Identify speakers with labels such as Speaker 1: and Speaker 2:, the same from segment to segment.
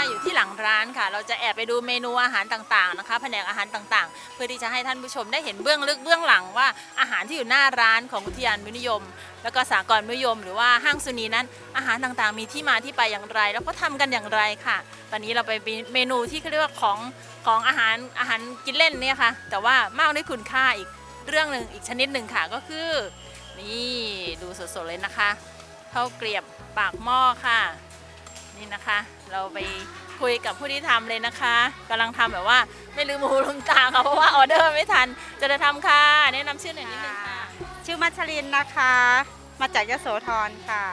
Speaker 1: าอยู่ที่หลังร้านค่ะ เราจะแอบไปดูเมนูอาหารต่างๆนะคะแผนกอาหารต่างๆ เพื่อที่จะให้ท่านผู้ชมได้เห็นเบื้องลึกเบื้องหลังว่าอาหารที่อยู่หน้าร้านของอุทยานมินิยม แล้วก็สากลมินิยม หรือว่าห้างสุนีนั้น อาหารต่างๆ มีที่มาที่ไปอย่างไร แล้วก็ทำกันอย่างไรค่ะ ตอนนี้เราไปเมนูที่เขาเรียกว่าของของอาหารอาหารกินเล่นเนี่ยค่ะ แต่ว่ามากด้วยคุณค่าอีกเรื่องหนึ่งอีกชนิดหนึ่งค่ะก็คือ นี่ดูสดๆเลยนะคะข้าวเกรียบปากหม้อค่ะ นี่นะคะ เราไปคุยกับผู้ที่ทำเลยนะคะกำลังทำแบบว่าไม่ลืมหูลืมตาค่ะเพราะว่าออเดอร์ไม่ทัน จะได้ทำค่ะ แนะนำชื่อหน่อยนิดนึงค่ะ
Speaker 2: ชื่อมัชลินนะคะ มาจากยโสธรค่ะ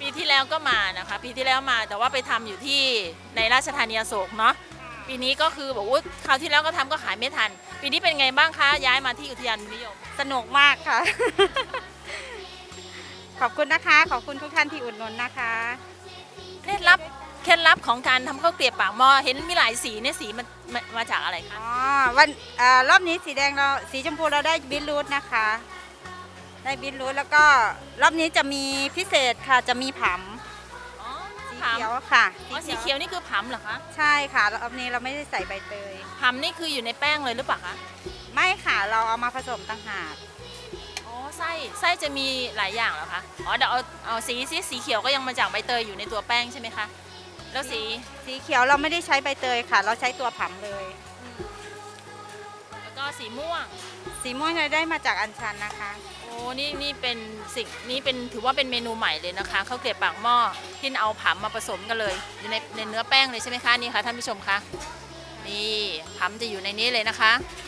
Speaker 1: ปีที่แล้วก็มานะคะ ปีที่แล้วมาแต่ว่าไปทำอยู่ที่ในราชธานีอโศกเนาะปีนี้ก็คือบอกว่าคราวที่แล้วก็ทำก็ขายไม่ทัน ปีนี้เป็นไงบ้างคะย้ายมาที่อุทยานนิยม
Speaker 2: สนุกมากค่ะ ขอบคุณนะคะ ขอบคุณทุกท่านที่อุดหนุนนะคะ
Speaker 1: เคล็ดลับเคล็ดลับของการทำข้าวเกรียบปากหม้อเห็นมีหลายสีเนี่ยสีมันมามาจากอะไรคะ
Speaker 2: อ๋อวันเออรอบนี้สีแดงเราสีชมพูเราได้บิทรูทนะคะ ได้บิทรูทแล้วก็รอบนี้จะมีพิเศษค่ะจะมีผำ
Speaker 1: อ๋อ
Speaker 2: สี
Speaker 1: ผำ
Speaker 2: เขียวค่ะ
Speaker 1: อ๋อสีเขียวนี่คือผำเหรอคะ
Speaker 2: ใช่ค่ะรอบนี้เราไม่ได้ใส่ใบเตย
Speaker 1: ผำนี่คืออยู่ในแป้งเลยหรือเปล่าคะ
Speaker 2: ไม่ค่ะเราเอามาผสมต่างหาก
Speaker 1: อ๋อไส้ไส้จะมีหลายอย่างเหรอคะอ๋อเดี๋ยวเอาเอาสีสีสีเขียวก็ยังมาจากใบเตยอยู่ในตัวแป้งใช่ไหมคะแล้วสี
Speaker 2: สีเขียวเราไม่ได้ใช้ใบเตยค่ะ เราใช้ตัวผำเลย
Speaker 1: แล้วก็สีม่วง
Speaker 2: สีม่วงเราได้มาจากอัญชันนะคะ
Speaker 1: โอ้นี่นี่เป็นสิ่งนี่เป็นถือว่าเป็นเมนูใหม่เลยนะคะข้าวเกรียบปากหม้อที่เอาผำมาผสมกันเลย อยู่ในในเนื้อแป้งเลยใช่ไหมคะนี่ค่ะท่านผู้ชมคะนี่ผำจะอยู่ในนี้เลยนะคะนี่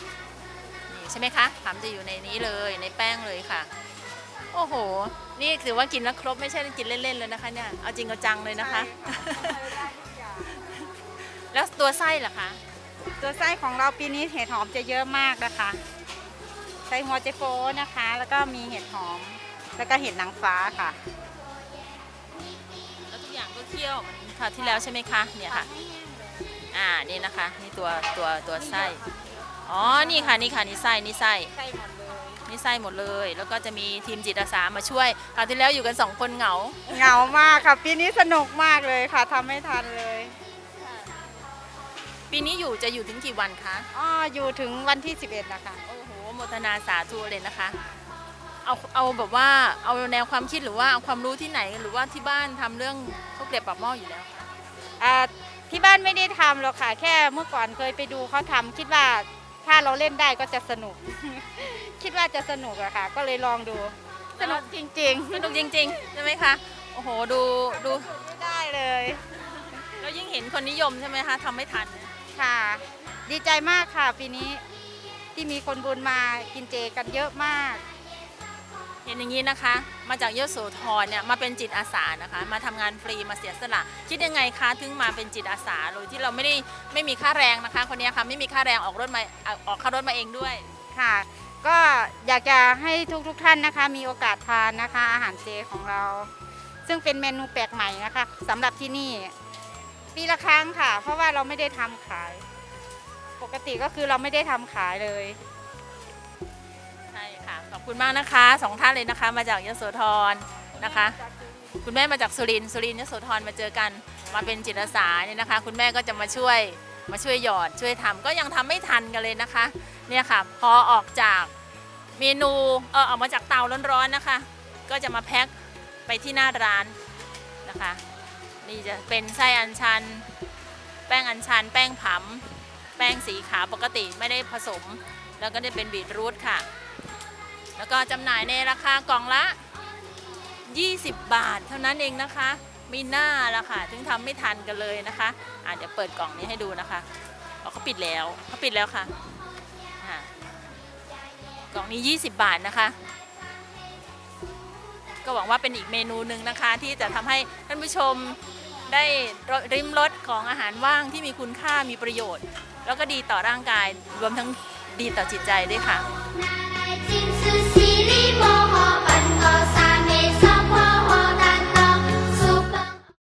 Speaker 1: ใช่ไหมคะผำจะอยู่ในนี้เลยในแป้งเลยค่ะ โอ้โห นี่ถือว่ากินแล้วครบไม่ใช่กินเล่นๆเลยนะคะเนี่ยเอาจริงเอาจังเลยนะคะ แล้วตัวไส้ล่ะคะ
Speaker 2: ตัวไส้ของเราปีนี้เห็ดหอมจะเยอะมากนะคะใช้หัวเจโฟนะคะ แล้วก็มีเห็ดหอม แล้วก็เห็ดนางฟ้าค่ะ
Speaker 1: แล้วทุกอย่างก็เคี่ยวเหมือนคราวที่แล้วใช่ไหมคะเนี่ยค่ะ อ่านี่นะคะ นี่ตัวตัวตัวไส้ อ๋อ นี่ค่ะ นี่ค่ะนี่ไส้นี่ไส้
Speaker 2: ใช่หมดเลย
Speaker 1: นี่ไส้หมดเลย แล้วก็จะมีทีมจิตอาสามาช่วย คราวที่แล้วอยู่กันสองคนเหงา
Speaker 2: เหงามากค่ะปีนี้สนุกมากเลยค่ะทำไม่ทันเลย
Speaker 1: ปีนี้อยู่จะอยู่ถึงกี่วันคะ
Speaker 2: อ้ออยู่ถึงวันที่ 11นะคะ
Speaker 1: โอ้โหโมทนาสาธุเลยนะคะ เอาเอาแบบว่าเอาแนวความคิดหรือว่าเอาความรู้ที่ไหนหรือว่าที่บ้านทำเรื่องข้าวเกรียบปากหม้ออยู่แล้วคะ
Speaker 2: อ่าที่บ้านไม่ได้ทำหรอกค่ะ แค่เมื่อก่อนเคยไปดูเขาทำคิดว่า ถ้าเราเล่นได้ก็จะสนุก คิดว่าจะสนุกอะค่ะ ก็เลยลองดู สนุกจริง
Speaker 1: สนุกจริงๆใช่ไหมคะ โอ้โห ดูดู
Speaker 2: ๆไม่ได้เลย
Speaker 1: แล้วยิ่งเห็นคนนิยมใช่ไหมคะทำไม่ทัน
Speaker 2: ค่ะ ดีใจมากค่ะปีนี้ที่มีคนบุญมากินเจกันเยอะมาก
Speaker 1: เห็นอย่างนี้นะคะ มาจากยโสธรเนี่ยมาเป็นจิตอาสานะคะ มาทำงานฟรีมาเสียสละคิดยังไงคะถึงมาเป็นจิตอาสาโดยที่เราไม่ได้ไม่มีค่าแรงนะคะ คนนี้ค่ะไม่มีค่าแรงออกรถมาออกค่ารถมาเองด้วย
Speaker 2: ค่ะ ก็อยากจะให้ทุกๆทท่านนะคะ มีโอกาสทานนะคะ อาหารเจของเรา ซึ่งเป็นเมนูแปลกใหม่นะคะสำหรับที่นี่ปีละครั้งค่ะ เพราะว่าเราไม่ได้ทำขาย ปกติก็คือเราไม่ได้ทำขายเลย
Speaker 1: ค่ะขอบคุณมากนะคะสองท่านเลยนะคะ มาจากยโสธรนะคะ คุณแม่มาจากสุรินทร์สุรินทร์ยโสธรมาเจอกัน มาเป็นจิตอาสาเนี่ยนะคะ คุณแม่ก็จะมาช่วยมาช่วยหยอดช่วยทำก็ยังทำไม่ทันกันเลยนะคะ เนี่ยค่ะ พอออกจากเมนูเออออกมาจากเตาร้อนๆนะคะ ก็จะมาแพ็คไปที่หน้าร้านนะคะ นี่จะเป็นไส้อัญชัน แป้งอัญชัน แป้งผำแป้งสีขาวปกติไม่ได้ผสม แล้วก็จะเป็นบีทรูทค่ะ แล้วก็จำหน่ายในราคากล่องละ 20 บาท เท่านั้นเองนะคะ มีหน้าละค่ะถึงทำไม่ทันกันเลยนะคะอะเดี๋ยวเปิดกล่องนี้ให้ดูนะคะอ๋อเขาปิดแล้วเขาปิดแล้วค่ะอะ กล่องนี้ 20 บาทนะคะ ก็หวังว่าเป็นอีกเมนูหนึ่งนะคะ ที่จะทำให้ท่านผู้ชมได้ริมรสของอาหารว่างที่มีคุณค่ามีประโยชน์ แล้วก็ดีต่อร่างกายรวมทั้งดีต่อจิตใจด้วยค่ะ seems to see